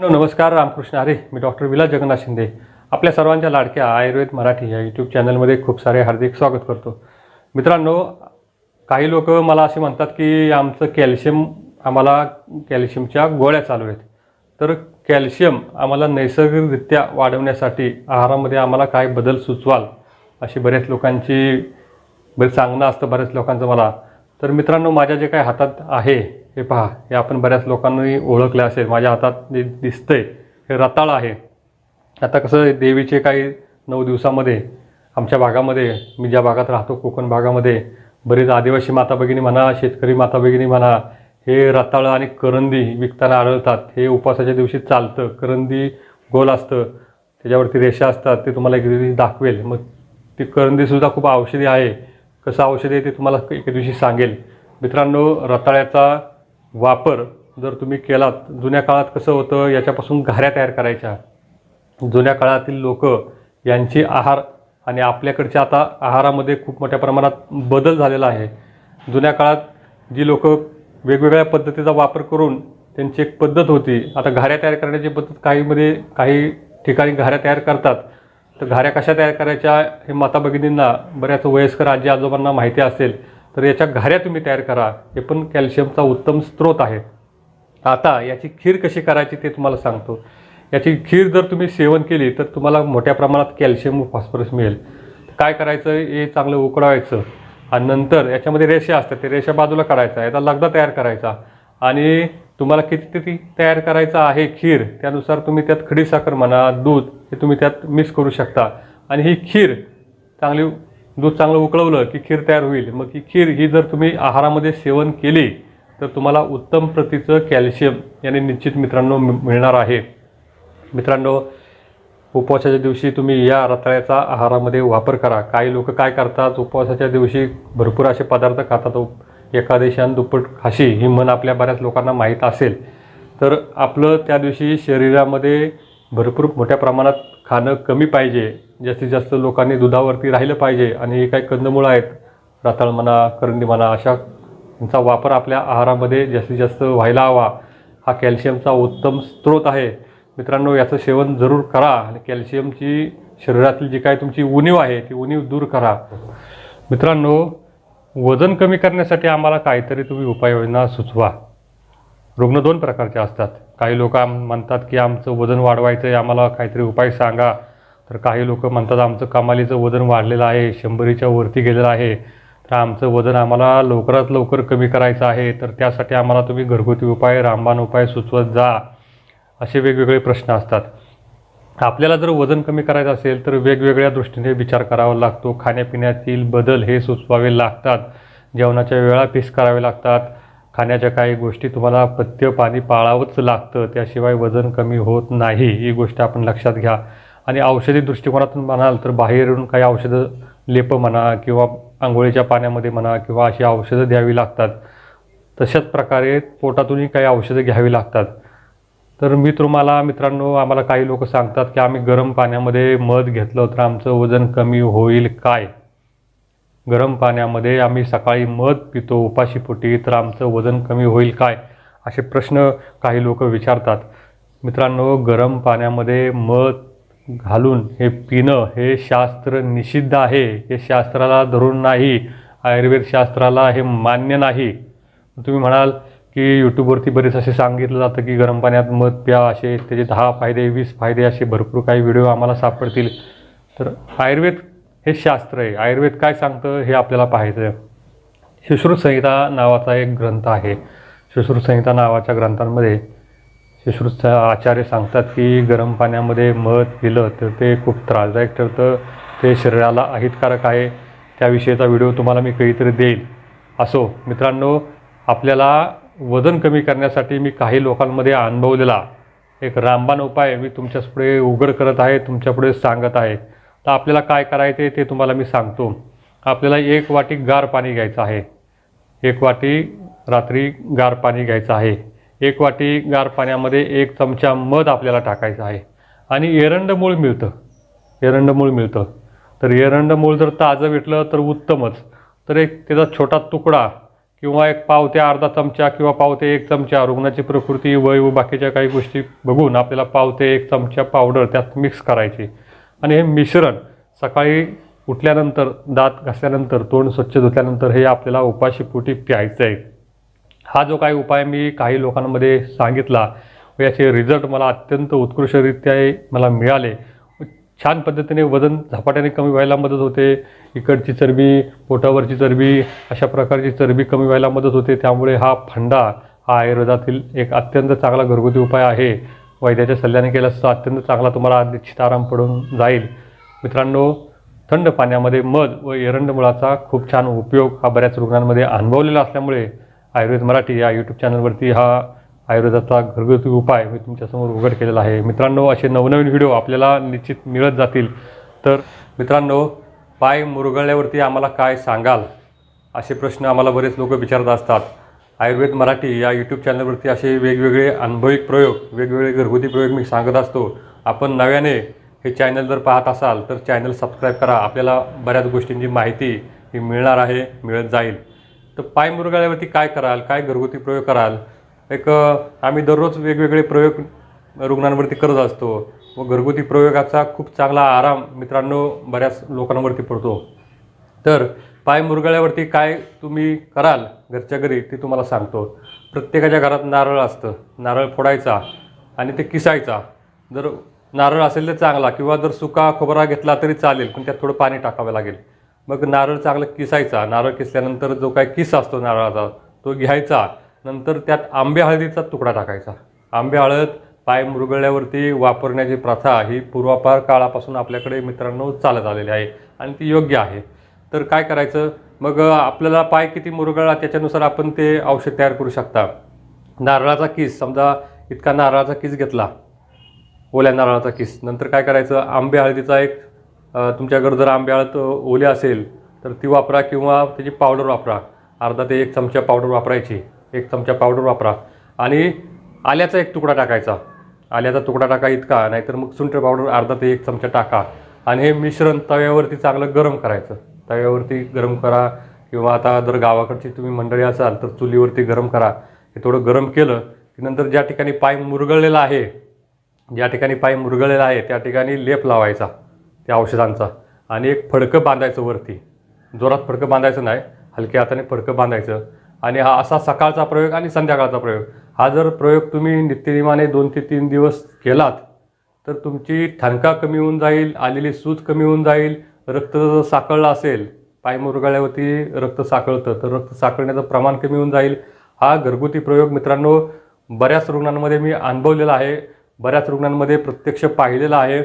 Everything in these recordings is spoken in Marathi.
नमस्कार रामकृष्ण. अरे मी डॉक्टर विलास जगन्नाथ शिंदे. आपल्या सर्वांच्या लाडक्या आयुर्वेद मराठी या यूट्यूब चॅनलमध्ये खूप सारे हार्दिक स्वागत करतो. मित्रांनो काही लोक मला असे म्हणतात की आमचं कॅल्शियम आम्हाला कॅल्शियमच्या गोळ्या चालू आहेत. तर कॅल्शियम आम्हाला नैसर्गिकरित्या वाढवण्यासाठी आहारामध्ये आम्हाला काय बदल सुचवाल अशी बऱ्याच लोकांची बरेच सांगणं असतं बऱ्याच लोकांचं मला. तर मित्रांनो माझ्या जे काही हातात आहे हे पहा हे आपण बऱ्याच लोकांनी ओळखले असेल. माझ्या हातात जे दिसतंय हे रताळ आहे. आता कसं देवीचे काही नऊ दिवसामध्ये आमच्या भागामध्ये मी ज्या भागात राहतो कोकण भागामध्ये बरेच आदिवासी माता भगिनी म्हणा शेतकरी माता भगिनी म्हणा हे रताळं आणि करंदी विकताना आढळतात. हे उपवासाच्या दिवशी चालतं. करंदी गोल असतं. त्याच्यावरती रेषा असतात. ते तुम्हाला एक दिवशी दाखवेल. मग ती करंदीसुद्धा खूप औषधी आहे. कसं औषध आहे ते तुम्हाला एके दिवशी सांगेल. मित्रांनो रताळ्याचा वापर जर तुम्ही केलात जुन्या काळात कसं होतं याच्यापासून घाऱ्या तयार करायच्या. जुन्या काळातील लोक यांची आहार आणि आपल्याकडच्या आता आहारामध्ये खूप मोठ्या प्रमाणात बदल झालेला आहे. जुन्या काळात जी लोक वेगवेगळ्या पद्धतीचा वापर करून त्यांची एक पद्धत होती. आता घाऱ्या तयार करण्याची पद्धत काहीमध्ये काही ठिकाणी घाऱ्या तयार करतात. तर घाऱ्या कशा तयार करायच्या हे माता भगिनींना बऱ्याच वयस्कर आजी आजोबांना माहिती असेल तर याच्या घाऱ्या तुम्ही तयार करा. हे पण कॅल्शियमचा उत्तम स्रोत आहे. आता याची खीर कशी करायची ते तुम्हाला सांगतो. याची खीर जर तुम्ही सेवन केली तर तुम्हाला मोठ्या प्रमाणात कॅल्शियम व फॉस्फरस मिळेल. काय करायचं? हे चांगलं उकळवायचं आणि नंतर याच्यामध्ये रेषा असतात ते रेषा बाजूला काढायचा याचा लगदा तयार करायचा. आणि तुम्हाला किती किती तयार करायचं आहे खीर? त्यानुसार तुम्ही त्यात खडीसाखर म्हणा दूध हे तुम्ही त्यात मिक्स करू शकता. आणि ही खीर चांगली दूध चांगलं उकळवलं की खीर तयार होईल. मग ही खीर ही जर तुम्ही आहारामध्ये सेवन केली तर तुम्हाला उत्तम प्रतीचं कॅल्शियम याने निश्चित मित्रांनो मिळणार आहे. मित्रांनो उपवासाच्या दिवशी तुम्ही या रताळ्याचा आहारामध्ये वापर करा. काही लोक काय करतात उपवासाच्या दिवशी भरपूर असे पदार्थ खातात. एकादशी आणि दुप्पट खाशी ही म्हण आपल्या बऱ्याच लोकांना माहीत असेल. तर आपलं त्या दिवशी शरीरामध्ये भरपूर मोठ्या प्रमाणात खाणं कमी पाहिजे जास्तीत जास्त लोकांनी दुधावरती राहिलं पाहिजे आणि हे काही कंदमुळं आहेत रताळ म्हणा करंदी म्हणा अशा यांचा वापर आपल्या आहारामध्ये जास्तीत जास्त व्हायला हवा. हा कॅल्शियमचा उत्तम स्रोत आहे. मित्रांनो याचं सेवन जरूर करा आणि कॅल्शियमची शरीरातील जी काय तुमची उणीव आहे ती उणीव दूर करा. मित्रांनो वजन कमी करण्यासाठी आम्हाला काहीतरी तुम्ही उपाययोजना सुचवा. रुग्ण दोन प्रकारचे असतात. काही लोक आम म्हणतात की आमचं वजन वाढवायचं आहे आम्हाला काहीतरी उपाय सांगा. तर काही लोक म्हणतात आमचं कमालीचं वजन वाढलेलं आहे शंभरीच्या वरती गेलेलं आहे. तर आमचं वजन आम्हाला लवकरात लवकर कमी करायचं आहे. तर त्यासाठी आम्हाला तुम्ही घरगुती उपाय रामबाण उपाय सुचवत जा. असे वेगवेगळे प्रश्न असतात. आपल्याला जर वजन कमी करायचं असेल तर वेगवेगळ्या दृष्टीने विचार करावा लागतो. खाण्यापिण्यातील बदल हे सुचवावे लागतात. जेवणाच्या वेळा फिक्स करावे लागतात. खाण्याच्या काही गोष्टी तुम्हाला पथ्य पाणी पाळावंच लागतं. त्याशिवाय वजन कमी होत नाही. ही गोष्ट आपण लक्षात घ्या. आणि औषधी दृष्टिकोनातून म्हणाल तर बाहेरून काही औषधं लेप म्हणा किंवा आंघोळीच्या पाण्यामध्ये म्हणा किंवा अशी औषधं द्यावी लागतात. तशाच प्रकारे पोटातूनही काही औषधं घ्यावी लागतात. तर मी तुम्हाला मित्रांनो आम्हाला काही लोक सांगतात की आम्ही गरम पाण्यामध्ये मध घेतलं तर आमचं वजन कमी होईल काय? गरम पाण्यामध्ये आम्ही सकाळी मध पितो उपाशीपोटी तर आमचं वजन कमी होईल काय? असे प्रश्न काही लोक विचारतात. मित्रांनो गरम पाण्यामध्ये मध घालून हे पिणं हे शास्त्र निषिद्ध आहे. हे शास्त्राला धरून नाही. आयुर्वेद शास्त्राला हे मान्य नाही. तुम्ही म्हणाल की यूट्यूबवरती बरेच असे सांगितलं जातं की गरम पाण्यात मध प्या असे त्याचे दहा फायदे वीस फायदे असे भरपूर काही व्हिडिओ आम्हाला सापडतील. तर आयुर्वेद हे शास्त्र आहे. आयुर्वेद काय सांगतं हे आपल्याला पाहायचं आहे सुश्रुत संहिता नावाचा एक ग्रंथ आहे. सुश्रुत संहिता नावाच्या ग्रंथांमध्ये सुश्रुत आचार्य सांगतात की गरम पाण्यामध्ये मध पिलं तर ते खूप त्रासदायक ठरतं. ते शरीराला अहितकारक आहे. त्याविषयीचा व्हिडिओ तुम्हाला मी काहीतरी देईल. असो मित्रांनो आपल्याला वजन कमी करण्यासाठी मी काही लोकांमध्ये अनुभवलेला एक रामबाण उपाय मी तुमच्यापुढे उघड करत आहे तुमच्यापुढे सांगत आहे. तर आपल्याला काय करायचे आहे ते तुम्हाला मी सांगतो. आपल्याला एक वाटी गार पाणी घ्यायचं आहे. एक वाटी रात्री गार पाणी घ्यायचं आहे. एक वाटी गार पाण्यामध्ये एक चमचा मध आपल्याला टाकायचं आहे. आणि एरंड मूळ मिळतं. एरंड मूळ मिळतं. तर एरंड मूळ जर ताजं भेटलं तर उत्तमच. तर एक त्याचा छोटा तुकडा किंवा एक पाव ते अर्धा चमचा किंवा पाव ते एक चमचा रुग्णाची प्रकृती वय व बाकीच्या काही गोष्टी बघून आपल्याला पाव ते एक चमचा पावडर त्यात मिक्स करायची. आणि हे मिश्रण सकाळी उठल्यानंतर दात घासल्यानंतर तोंड स्वच्छ धुतल्यानंतर हे आपल्याला उपाशीपोटी प्यायचं आहे हा जो काही उपाय मी काही लोकांमध्ये सांगितला व याचे रिझल्ट मला अत्यंत उत्कृष्टरित्या मला मिळाले. छान पद्धतीने वजन झपाट्याने कमी व्हायला मदत होते. इकडची चरबी पोटावरची चरबी अशा प्रकारची चरबी कमी व्हायला मदत होते. त्यामुळे हा फंडा हा आयुर्वेदातील एक अत्यंत चांगला घरगुती उपाय आहे. वैद्याच्या सल्ल्याने केला असता अत्यंत चांगला तुम्हाला निश्चित आराम पडून जाईल. मित्रांनो थंड पाण्यामध्ये मध व एरंड मुळाचा खूप छान उपयोग हा बऱ्याच रुग्णांमध्ये अनुभवलेला असल्यामुळे आयुर्वेद मराठी या यूट्यूब चॅनलवरती हा आयुर्वेदाचा घरगुती उपाय मी तुमच्यासमोर उघड केलेला आहे. मित्रांनो असे नवनवीन व्हिडिओ आपल्याला निश्चित मिळत जातील. तर मित्रांनो पाय मुरगळल्यावरती आम्हाला काय सांगाल? असे प्रश्न आम्हाला बरेच लोक विचारत असतात. आयुर्वेद मराठी या यूट्यूब चॅनलवरती असे वेगवेगळे अनुभविक प्रयोग वेगवेगळे घरगुती प्रयोग मी सांगत असतो. आपण नव्याने हे चॅनल जर पाहत असाल तर चॅनल सबस्क्राईब करा. आपल्याला बऱ्याच गोष्टींची माहिती ही मिळणार आहे मिळत जाईल. तर पाय मुरगळ्यावरती काय कराल? काय घरगुती प्रयोग कराल? एक आम्ही दररोज वेगवेगळे प्रयोग रुग्णांवरती करत असतो व घरगुती प्रयोगाचा खूप चांगला आराम मित्रांनो बऱ्याच लोकांवरती पडतो. तर पाय मुरगळ्यावरती काय तुम्ही कराल घरच्या घरी ते तुम्हाला सांगतो. प्रत्येकाच्या घरात नारळ असतं. नारळ फोडायचा आणि ते किसायचा. जर नारळ असेल तर चांगला किंवा जर सुका खोबरा घेतला तरी चालेल पण त्यात थोडं पाणी टाकावं लागेल. मग नारळ चांगलं किसायचा. नारळ किसल्यानंतर जो काय किस असतो नारळाचा तो घ्यायचा. नंतर त्यात आंबे हळदीचा तुकडा टाकायचा. आंबे हळद पाय मुरगळल्यावरती वापरण्याची प्रथा ही पूर्वापार काळापासून आपल्याकडे मित्रांनो चालत आलेली आहे आणि ती योग्य आहे. तर काय करायचं? मग आपल्याला पाय किती मुरगळला त्याच्यानुसार आपण ते औषध तयार करू शकता. नारळाचा किस समजा इतका नारळाचा किस घेतला. ओल्या नारळाचा किस. नंतर काय करायचं? आंबे हळदीचा एक तुमच्याकडं तुमच्याकडे जर आंबे हळद ओल्या असेल तर ती वापरा किंवा त्याची पावडर वापरा. अर्धा ते एक चमचा पावडर वापरायची. एक चमचा पावडर वापरा. आणि आल्याचा एक तुकडा टाकायचा. आल्याचा तुकडा टाका इतका नाहीतर मग सुंठ पावडर अर्धा ते एक चमचा टाका. आणि हे मिश्रण तव्यावरती चांगलं गरम करायचं. तव्यावरती गरम करा किंवा आता जर गावाकडची तुम्ही मंडळी असाल तर चुलीवरती गरम करा. हे थोडं गरम केलं की नंतर ज्या ठिकाणी पाय मुरगळलेला आहे ज्या ठिकाणी पाय मुरगळलेला आहे त्या ठिकाणी लेप लावायचा त्या औषधांचा. आणि एक फडकं बांधायचं वरती. जोरात फडकं बांधायचं नाही हलक्या हाताने फडकं बांधायचं. आणि हा असा सकाळचा प्रयोग आणि संध्याकाळचा प्रयोग. हा जर प्रयोग तुम्ही नित्यनिमाने दोन ते तीन दिवस केलात तर तुमची ठणका कमी होऊन जाईल आलेली सूज कमी होऊन जाईल रक्त जर साकळलं असेल पाय मुरगाळ्यावरती रक्त साकळतं तर रक्त साकळण्याचं प्रमाण कमी होऊन जाईल. हा घरगुती प्रयोग मित्रांनो बऱ्याच रुग्णांमध्ये मी अनुभवलेला आहे बऱ्याच रुग्णांमध्ये प्रत्यक्ष पाहिलेला आहे.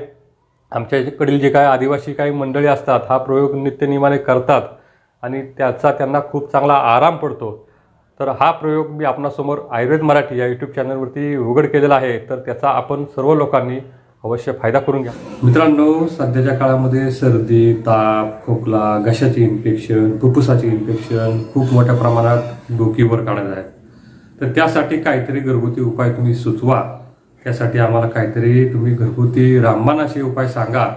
आमच्याकडील जे काय आदिवासी काही मंडळी असतात हा प्रयोग नित्यनियमाने करतात आणि त्याचा त्यांना खूप चांगला आराम पडतो. तर हा प्रयोग मी आपणासमोर आयुर्वेद मराठी या यूट्यूब चॅनलवरती उघड केलेला आहे. तर त्याचा आपण सर्व लोकांनी अवश्य फायदा करून घ्या. मित्रांनो सध्याच्या काळामध्ये सर्दी ताप खोकला घशाचे इन्फेक्शन फुफ्फुसाचे इन्फेक्शन खूप मोठ्या प्रमाणात डोकीवर काढत आहेत. तर त्यासाठी काहीतरी घरगुती उपाय तुम्ही सुचवा. त्यासाठी आम्हाला काहीतरी तुम्ही घरगुती रामबाण असे उपाय सांगा.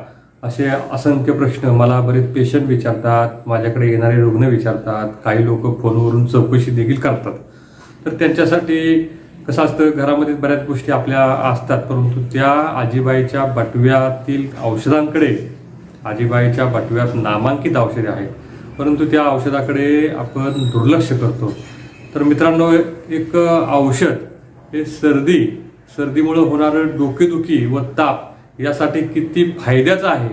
असे असंख्य प्रश्न मला बरेच पेशंट विचारतात माझ्याकडे येणारे रुग्ण विचारतात काही लोक फोनवरून चौकशी देखील करतात. तर त्यांच्यासाठी कसं असतं घरामध्ये बऱ्याच गोष्टी आपल्या असतात परंतु त्या आजीबाईच्या बटव्यातील औषधांकडे आजीबाईच्या बटव्यात नामांकित औषधे आहेत. परंतु त्या औषधाकडे आपण दुर्लक्ष करतो. तर मित्रांनो एक औषध हे सर्दी सर्दीमुळं होणारं डोकेदुखी व ताप यासाठी किती फायद्याचं आहे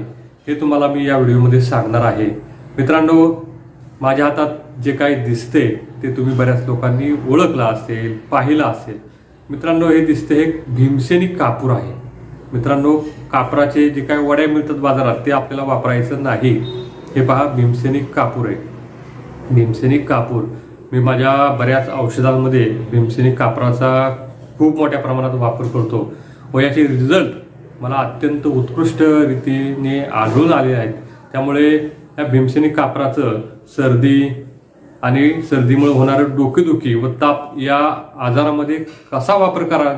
हे तुम्हाला मी या व्हिडिओमध्ये सांगणार आहे. मित्रांनो माझ्या हातात जे काही दिसते ते तुम्ही बऱ्याच लोकांनी ओळखलं असेल पाहिलं असेल. मित्रांनो हे दिसते हे भीमसेनी कापूर आहे. मित्रांनो कापराचे जे काही वड्या मिळतात बाजारात ते आपल्याला वापरायचं नाही. हे पहा भीमसेनी कापूर आहे. भीमसेनी कापूर. मी माझ्या बऱ्याच औषधांमध्ये भीमसेनी कापराचा खूप मोठ्या प्रमाणात वापर करतो. व याचे रिझल्ट मला अत्यंत उत्कृष्ट रीतीने आढळून आले आहेत. त्यामुळे या भीमसेनी कापराचं सर्दी आणि सर्दीमुळे होणारं डोकेदुखी व ताप या आजारामध्ये कसा वापर करा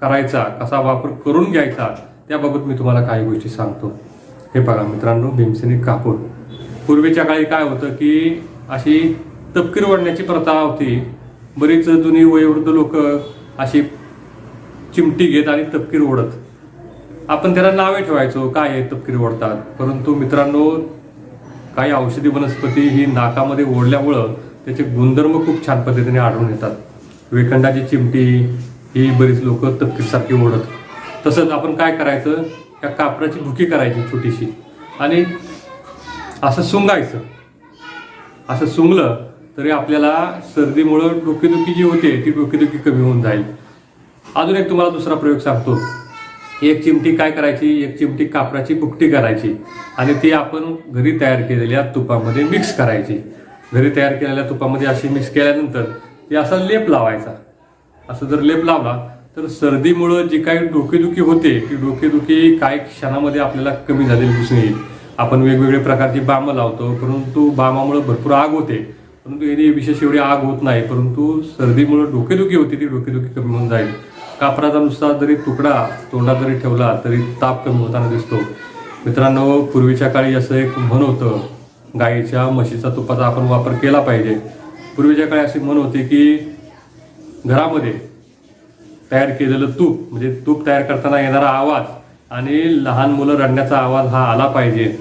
करायचा कसा वापर करून घ्यायचा त्याबाबत मी तुम्हाला काही गोष्टी सांगतो. हे बघा मित्रांनो भीमसेनी कापूर. पूर्वीच्या काळी काय होतं की अशी तपकीर ओढण्याची प्रथा होती. बरीच जुनी वयोवृद्ध लोक अशी चिमटी घेत आणि तपकीर ओढत. आपण त्याला नावे ठेवायचो काय आहे तपकिरी ओढतात. परंतु मित्रांनो काही औषधी वनस्पती ही नाकामध्ये ओढल्यामुळं त्याचे गुणधर्म खूप छान पद्धतीने आढळून येतात. वेखंडाची चिमटी ही बरीच लोक तपकिरीसारखी ओढत. तसंच आपण काय करायचं? या कापराची भुकी करायची छोटीशी. आणि असं सुंगायचं. असं सुंगलं तरी आपल्याला सर्दीमुळं डोकेदुखी जी होते ती डोकेदुखी कमी होऊन जाईल. अजून एक तुम्हाला दुसरा प्रयोग सांगतो. एक चिमटी काय करायची? एक चिमटी कापराची बुकटी करायची. आणि ती आपण घरी तयार केलेल्या तुपामध्ये मिक्स करायची. घरी तयार केलेल्या तुपामध्ये अशी मिक्स केल्यानंतर ती असा लेप लावायचा. असं जर लेप लावला तर सर्दीमुळं जी काही डोकेदुखी होते ती डोकेदुखी काही क्षणामध्ये आपल्याला कमी झालेली दिसून येईल. आपण वेगवेगळे प्रकारची बामं लावतो परंतु बामामुळं भरपूर आग होते. परंतु याने विशेष एवढी आग होत नाही परंतु सर्दीमुळं डोकेदुखी होती ती डोकेदुखी कमी होऊन जाईल. कापराचा नुसता जरी तुकडा तोंडात जरी ठेवला तरी ताप कमी होताना दिसतो. मित्रांनो पूर्वीच्या काळी असं एक म्हण होतं गाईच्या म्हशीचा तुपाचा आपण वापर केला पाहिजे. पूर्वीच्या काळी अशी म्हण होती की घरामध्ये तयार केलेलं तूप म्हणजे तूप तयार करताना येणारा आवाज आणि लहान मुलं रडण्याचा आवाज हा आला पाहिजे.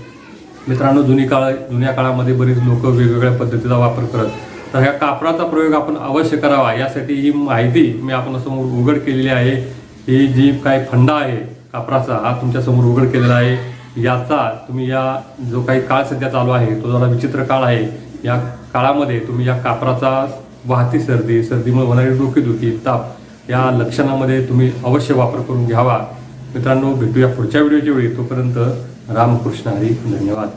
मित्रांनो जुनी काळ जुन्या काळामध्ये बरीच लोक वेगवेगळ्या पद्धतीचा वापर करत तर ह्या कापराचा प्रयोग आपण अवश्य करावा. यासाठी ही माहिती मी आपणासमोर उघड केलेली आहे. ही जी काय फंडा आहे कापराचा हा तुमच्यासमोर उघड केलेला आहे. याचा तुम्ही या जो काही काळ सध्या चालू आहे तो जरा विचित्र काळ आहे. या काळामध्ये तुम्ही या कापराचा वाहती सर्दी सर्दीमुळे होणारी डोकेदुखी ताप या लक्षणामध्ये तुम्ही अवश्य वापर करून घ्यावा. मित्रांनो भेटूया पुढच्या व्हिडिओच्या वेळी. तोपर्यंत रामकृष्ण हरी. धन्यवाद.